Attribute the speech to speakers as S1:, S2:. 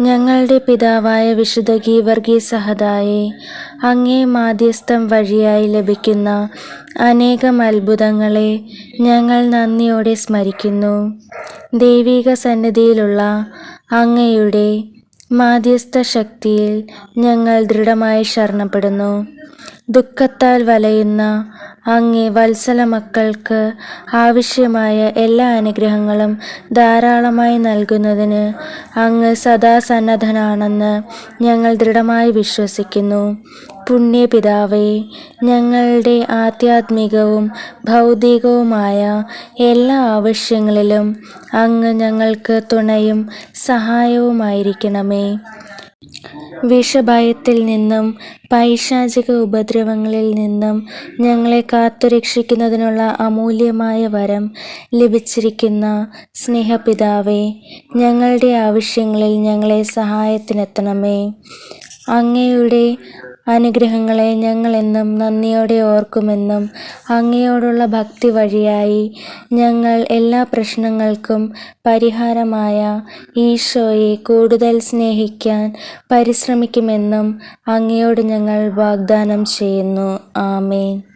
S1: ഞങ്ങളുടെ പിതാവായ വിശുദ്ധ ഗീവർഗീ സഹദായെ അങ്ങേ മാധ്യസ്ഥം വഴിയായി ലഭിക്കുന്ന അനേകം അത്ഭുതങ്ങളെ ഞങ്ങൾ നന്ദിയോടെ സ്മരിക്കുന്നു. ദൈവിക സന്നിധിയിലുള്ള അങ്ങയുടെ മാധ്യസ്ഥ ശക്തിയിൽ ഞങ്ങൾ ദൃഢമായി ശരണപ്പെടുന്നു. ദുഃഖത്താൽ വലയുന്ന അങ്ങേ വത്സല മക്കൾക്ക് ആവശ്യമായ എല്ലാ അനുഗ്രഹങ്ങളും ധാരാളമായി നൽകുന്നതിന് അങ്ങ് സദാ സന്നദ്ധനാണെന്ന് ഞങ്ങൾ ദൃഢമായി വിശ്വസിക്കുന്നു. പുണ്യപിതാവേ ഞങ്ങളുടെ ആധ്യാത്മികവും ഭൗതികവുമായ എല്ലാ ആവശ്യങ്ങളിലും അങ്ങ് ഞങ്ങൾക്ക് തുണയും സഹായവുമായിരിക്കണമേ. വിഷഭയത്തിൽ നിന്നും പൈശാചിക ഉപദ്രവങ്ങളിൽ നിന്നും ഞങ്ങളെ കാത്തുരക്ഷിക്കുന്നതിനുള്ള അമൂല്യമായ വരം ലഭിച്ചിരിക്കുന്ന സ്നേഹപിതാവേ ഞങ്ങളുടെ ആവശ്യങ്ങളിൽ ഞങ്ങളെ സഹായത്തിനെത്തണമേ. അങ്ങയുടെ അനുഗ്രഹങ്ങളെ ഞങ്ങളെന്നും നന്ദിയോടെ ഓർക്കുമെന്നും അങ്ങയോടുള്ള ഭക്തി വഴിയായി ഞങ്ങൾ എല്ലാ പ്രശ്നങ്ങൾക്കും പരിഹാരമായ ഈശോയെ കൂടുതൽ സ്നേഹിക്കാൻ പരിശ്രമിക്കുമെന്നും അങ്ങയോട് ഞങ്ങൾ വാഗ്ദാനം ചെയ്യുന്നു. ആമേൻ.